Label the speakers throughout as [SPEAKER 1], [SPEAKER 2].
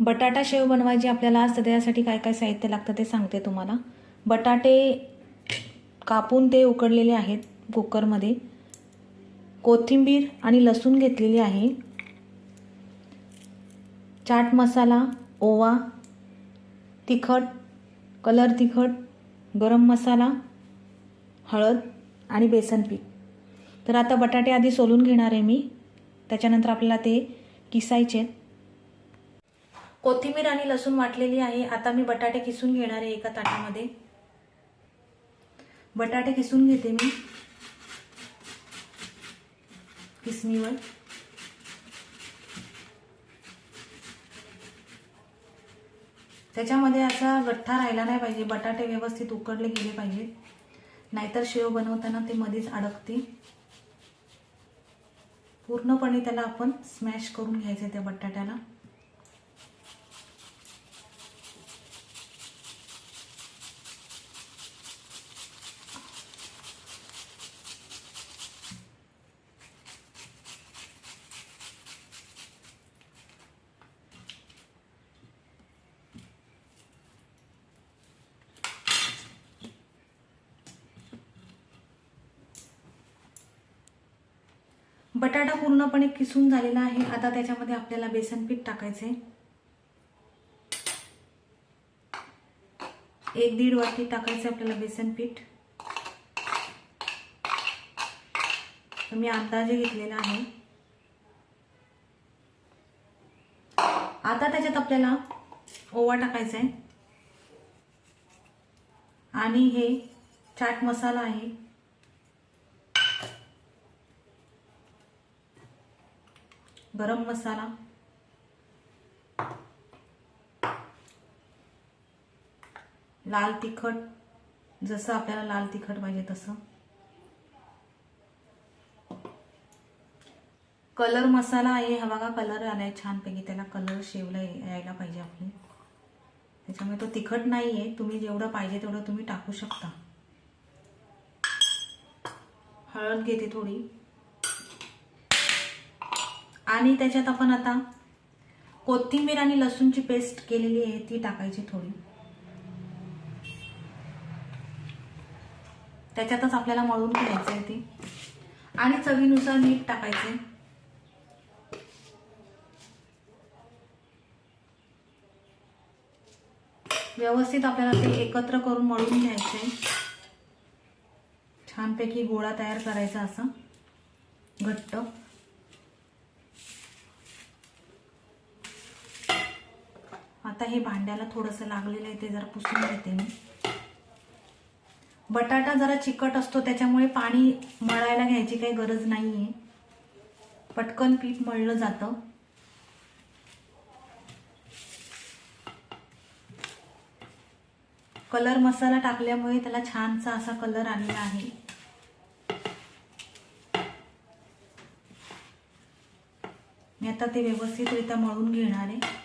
[SPEAKER 1] बटाटा शेव बनवायची आपल्याला असतं त्यासाठी काय काय साहित्य लागतं ते सांगते तुम्हाला. बटाटे कापून ते उकडलेले आहेत कुकरमध्ये. कोथिंबीर आणि लसूण घेतलेली आहे. चाट मसाला ओवा तिखट कलर तिखट गरम मसाला हळद आणि बेसन पीठ. तर आता बटाटे आधी सोलून घेणार आहे मी. त्याच्यानंतर आपल्याला ते किसायचे आहेत. कोथिंबीर आणि लसूण वाटलेली आहे. आता मी बटाटे किसून घेणार आहे एका ताटामध्ये. बटाटे किसून घेते मी. किसणीवर. त्याच्यामध्ये असा गठ्ठा राहिला नाही पाहिजे. बटाटे व्यवस्थित उकडले गेले पाहिजे नाहीतर शेव बनवताना ते मध्येच अडकते पूर्णपणे त्याला आपण स्मॅश करून घ्यायचं त्या बटाट्याला. बटाटा पूर्णपणे किसून झालेला आहे. आता त्याच्यामध्ये आपल्याला बेसन पीठ टाकायचे एक दीड वाटी टाकायचे आपल्याला बेसन पीठ. तर मी अंदाजे घेतलेला आहे. आता त्याच्यात आपल्याला ओवा टाकायचा आहे आणि हे चाट मसाला आहे. गरम मसाला. लाल तिखट जसं आपल्याला लाल तिखट पाहिजे तसं. कलर मसाला आहे हा बघा कलर आलाय छानपैकी. त्याला कलर शेवला यायला पाहिजे आपली. त्याच्यामुळे तो तिखट नाही आहे तुम्ही जेवढं पाहिजे तेवढं तुम्ही टाकू शकता. हळद घेते थोडी. आणि त्याच्यात आपण आता कोथिंबीर आणि लसूणची पेस्ट केलेली आहे ती टाकायची थोडी. त्याच्यातच आपल्याला मळून घ्यायचं आहे ती. आणि चवीनुसार मीठ टाकायचे व्यवस्थित आपल्याला ते एकत्र करून मळून घ्यायचे छानपैकी गोळा तयार करायचा असा. घट्ट. आता हे भांड्याला थोडंसं लागलेलं आहे ते जरा पुसून घेते मी. बटाटा जरा चिकट असतो त्याच्यामुळे पाणी मळायला घ्यायची काही गरज नाही आहे पटकन पीठ मळलं जातं. कलर मसाला टाकल्यामुळे त्याला छानसा असा कलर आलेला आहे. मी आता ते व्यवस्थितरित्या मळून घेणार आहे.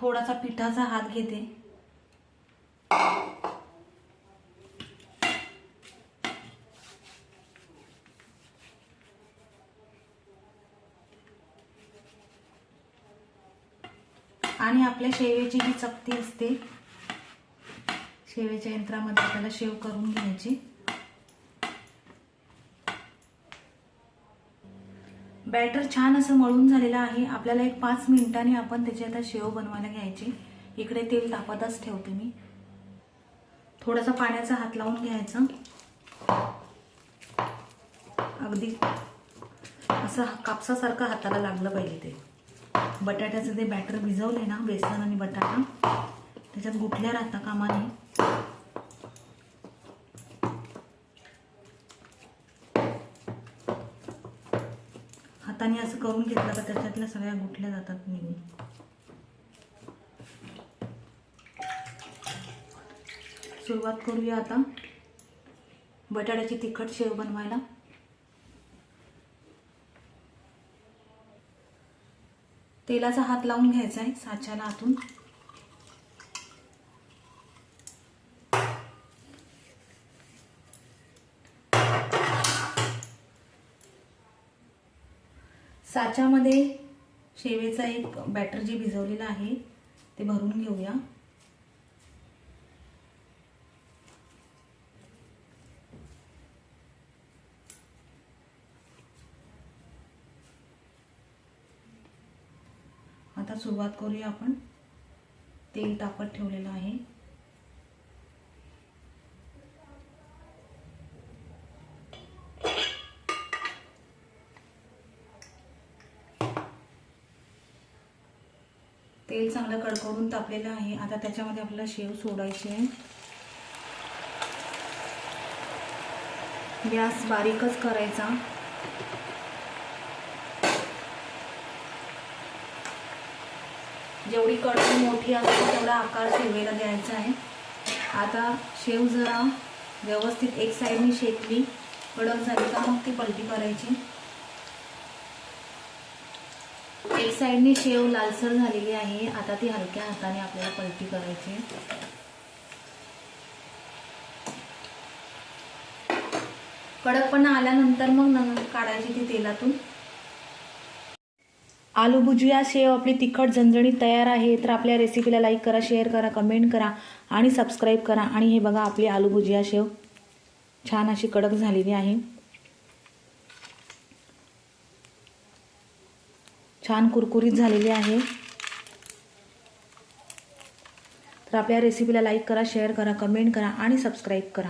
[SPEAKER 1] थोडासा पिठाचा हात घेते. आणि आपल्या शेवेची जी चपती असते शेवेच्या यंत्रामध्ये आपल्याला शेव करून घ्यायची. बॅटर छान असं मळून झालेलं आहे. आपल्याला एक पाच मिनिटांनी आपण त्याची आता शेव बनवायला घ्यायची. इकडे तेल तापतच ठेवते मी. थोडासा पाण्याचा हात लावून घ्यायचं. अगदी असं कापसासारखं हाताला लागलं पाहिजे ते. बटाट्याचं ते बॅटर भिजवले ना बेसन आणि बटाटा त्याच्यात गुठल्या राहता कामा हाताने असं करून घेतलं का त्याच्यातल्या सगळ्या गुठल्या जातात निघून सुरुवात करूया आता. बटाट्याची तिखट शेव बनवायला. तेलाचा हात लावून घ्यायचा आहे साच्याला आतून. साच्यामध्ये शेवेचा एक बॅटर जे भिजवलेलं आहे ते भरून घेऊया. आता सुरुवात करूया आपण. तेल तापत ठेवलेलं आहे. तेल चांगलं कडकडून तापलेलं आहे. आता त्याच्यामध्ये आपल्याला शेव सोडायची आहे. गॅस बारीकच करायचा. जेवढी कढई मोठी असते तेवढा आकार शेवेला द्यायचा आहे. आता शेव जरा व्यवस्थित एक साईडनी शेकली. कडक झाली का मग ती पलटी करायची. एक साईडने शेव लालसर झालेली आहे. आता ती हलक्या हाताने आपल्याला पलटी करायची. कडकपणा आल्यानंतर मग काढायची ती तेलातून. आलू भुजिया शेव आपली तिखट झणझणीत तयार आहे. तर आपल्या रेसिपीला लाईक करा शेअर करा कमेंट करा आणि सबस्क्राईब करा. आणि हे बघा आपली आलू भुजिया शेव छान अशी कडक झालेली आहे. छान कुरकुरीत झालेली आहे. तर आपल्या रेसिपीला लाईक करा शेअर करा कमेंट करा आणि सबस्क्राईब करा.